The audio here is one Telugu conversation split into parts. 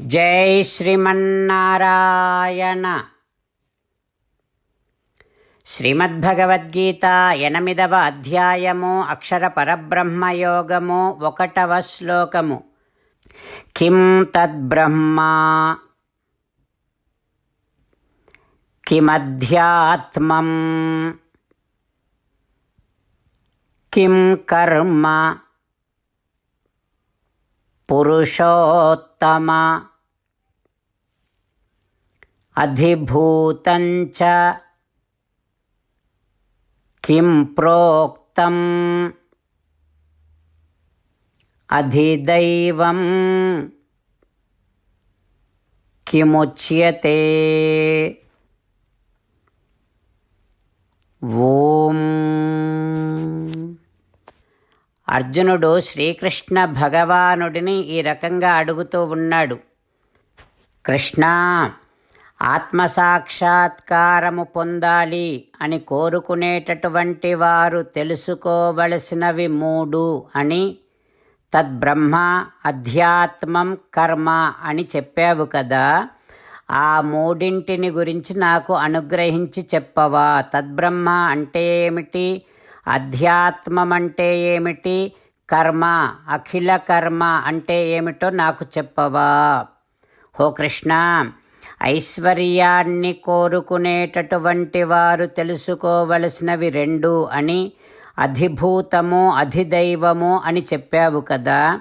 జై శ్రీమన్నారాయణ. శ్రీమద్భగవద్గీత ఎనిమిదవ అధ్యాయము అక్షర పరబ్రహ్మయోగము ఒకటవ శ్లోకము. కిం తద్బ్రహ్మా? కిమధ్యాత్మం? కిం కర్మ? పురుషోత్తమ అధిభూతం కిం ప్రోక్తం అధిదైవం కిముచ్యతే ఓం అర్జునుడు శ్రీకృష్ణ భగవానుడిని ఈ రకంగా అడుగుతూ ఉన్నాడు. కృష్ణ ఆత్మసాక్షాత్కారము పొందాలి అని కోరుకునేటటువంటి వారు తెలుసుకోవలసినవి మూడు అని తద్బ్రహ్మ అధ్యాత్మం కర్మ అని చెప్పావు కదా. ఆ మూడింటిని గురించి నాకు అనుగ్రహించి చెప్పవా? తద్బ్రహ్మ అంటే ఏమిటి? అధ్యాత్మం అంటే ఏమిటి? కర్మ అఖిల కర్మ అంటే ఏమిటో నాకు చెప్పవా. హో కృష్ణ ఐశ్వర్యాన్ని కోరుకునేటటువంటి వారు తెలుసుకోవలసినవి రెండు అని అధిభూతము అధిదైవము అని చెప్పావు కదా.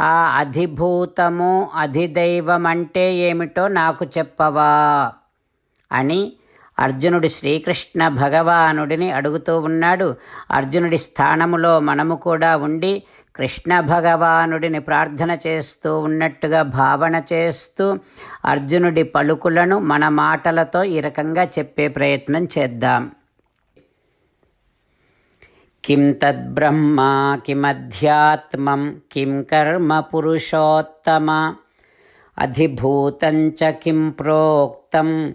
ఆ అధిభూతము అధిదైవం అంటే ఏమిటో నాకు చెప్పవా అని అర్జునుడి శ్రీకృష్ణ భగవానుడిని అడుగుతూ ఉన్నాడు. అర్జునుడి స్థానములో మనము కూడా ఉండి కృష్ణ భగవానుడిని ప్రార్థన చేస్తూ ఉన్నట్టుగా భావన చేస్తూ అర్జునుడి పలుకులను మన మాటలతో ఈ రకంగా చెప్పే ప్రయత్నం చేద్దాం. కిం తద్బ్రహ్మ కిమధ్యాత్మం కిం కర్మ పురుషోత్తమ అధిభూతంచ కిం ప్రోక్తం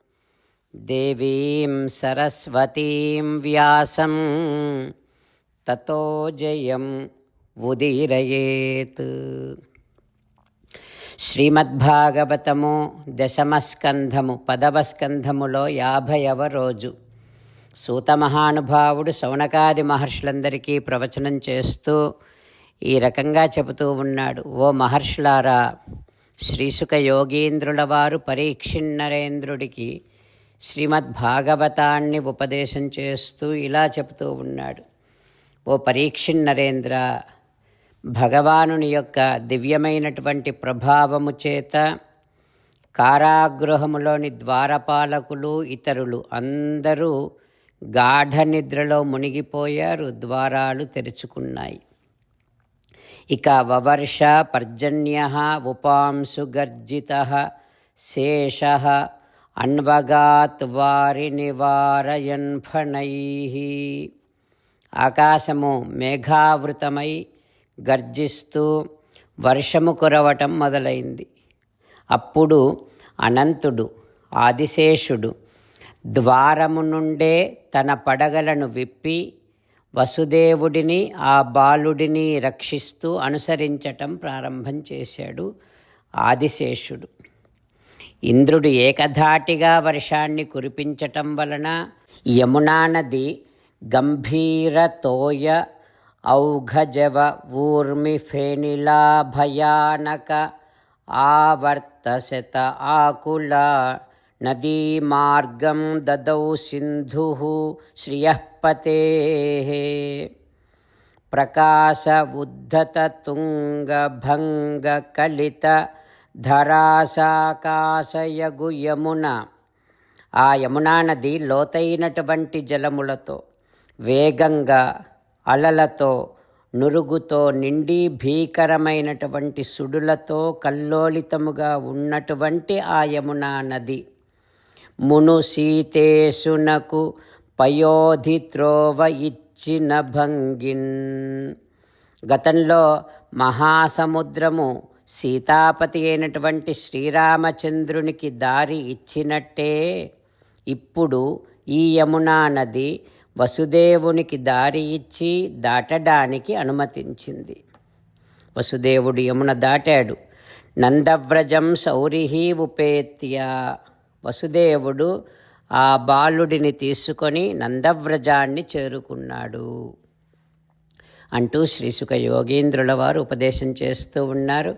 దేవీం సరస్వతీం వ్యాసం తతో జయం ఉదీరయేత్ శ్రీమద్భాగవతము దశమస్కంధము పదవ స్కంధములో యాభైవ రోజు. సూత మహానుభావుడు శౌనకాది మహర్షులందరికీ ప్రవచనం చేస్తూ ఈ రకంగా చెబుతూ ఉన్నాడు. ఓ మహర్షులారా శ్రీసుక యోగీంద్రుల వారు పరీక్షిన్నరేంద్రుడికి శ్రీమద్భాగవతాన్ని ఉపదేశం చేస్తూ ఇలా చెబుతూ ఉన్నాడు. ఓ పరీక్షిన్నరేంద్ర భగవానుని యొక్క దివ్యమైనటువంటి ప్రభావము చేత కారాగృహములోని ద్వారపాలకులు ఇతరులు అందరూ గాఢ నిద్రలో మునిగిపోయారు ద్వారాలు తెరుచుకున్నాయి. ఇక వవర్ష పర్జన్య ఉపాంశుగర్జిత శేష అన్వగాత్ వారి నివారయన్ఫణై ఆకాశము మేఘావృతమై గర్జిస్తూ వర్షము కురవటం మొదలైంది. అప్పుడు అనంతుడు ఆదిశేషుడు ద్వారము నుండే తన పడగలను విప్పి వసుదేవుడిని ఆ బాలుడిని రక్షిస్తూ అనుసరించటం ప్రారంభం చేశాడు ఆదిశేషుడు. ఇంద్రుడు ఏకధాటిగా వర్షాన్ని కురిపించటం వలన యమునా నది గంభీరతోయ ఔఘజవ ఊర్మి ఫేనిలా భయానక ఆవర్తశత ఆకుల నదీ మార్గం దదౌ సింధు శ్రియపతే. ప్రకాశ ఉద్ధత తుంగ భంగ కలిత ధరాసాకాశయగు యమున. ఆ యమునా నది లోతైనటువంటి జలములతో వేగంగా అలలతో నురుగుతో నిండి భీకరమైనటువంటి సుడులతో కల్లోలితముగా ఉన్నటువంటి ఆ యమునా నది. మును సీతేశునకు పయోధి త్రోవ ఇచ్చిన భంగిన్. గతంలో మహాసముద్రము సీతాపతి అయినటువంటి శ్రీరామచంద్రునికి దారి ఇచ్చినట్టే ఇప్పుడు ఈ యమునా నది వసుదేవునికి దారి ఇచ్చి దాటడానికి అనుమతించింది. వసుదేవుడు యమున దాటాడు. నందవ్రజం సౌరిహి ఉపేత్య. వసుదేవుడు ఆ బాలుడిని తీసుకొని నందవ్రజాన్ని చేరుకున్నాడు. అంటూ శ్రీసుఖ యోగీంద్రుల వారు ఉపదేశం చేస్తూ ఉన్నారు.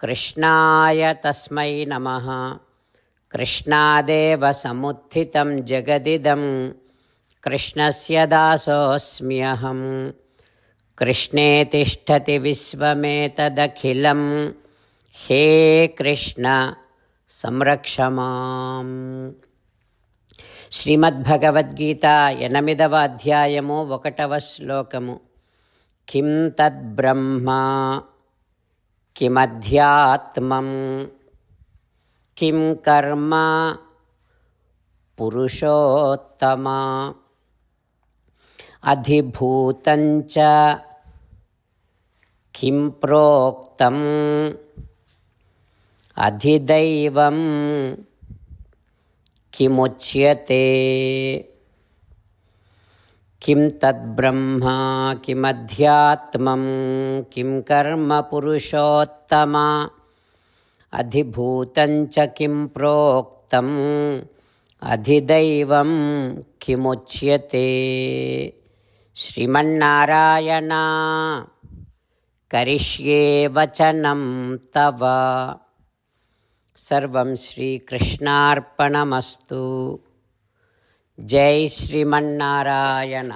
कृष्णाय तस्मै नमः कृष्णादेव समुत्थितं जगदिदं कृष्णस्य दासोऽस्म्यहं कृष्णे तिष्ठति विश्वमेतदखिलं हे कृष्ण సంరక్ష మాం శ్రీమద్భగవద్గీత ఎనిమిదవ అధ్యాయము ఒకటవ శ్లోకము కిం తద్బ్రహ్మ కిమధ్యాత్మం కిం కర్మ పురుషోత్తమ అధిభూతంచ కిం ప్రోక్తం అధిదైవం కిముచ్యతే किं तद्ब्रह्म किमध्यात्मं, किं कर्म पुरुषोत्तमा, अधिभूतं च किं प्रोक्तम् अधिदैवं किमुच्यते। श्रीमन्नारायण, करिष्ये वचनं तव। सर्वं श्रीकृष्णार्पणमस्तु। జై శ్రీమన్నారాయణ.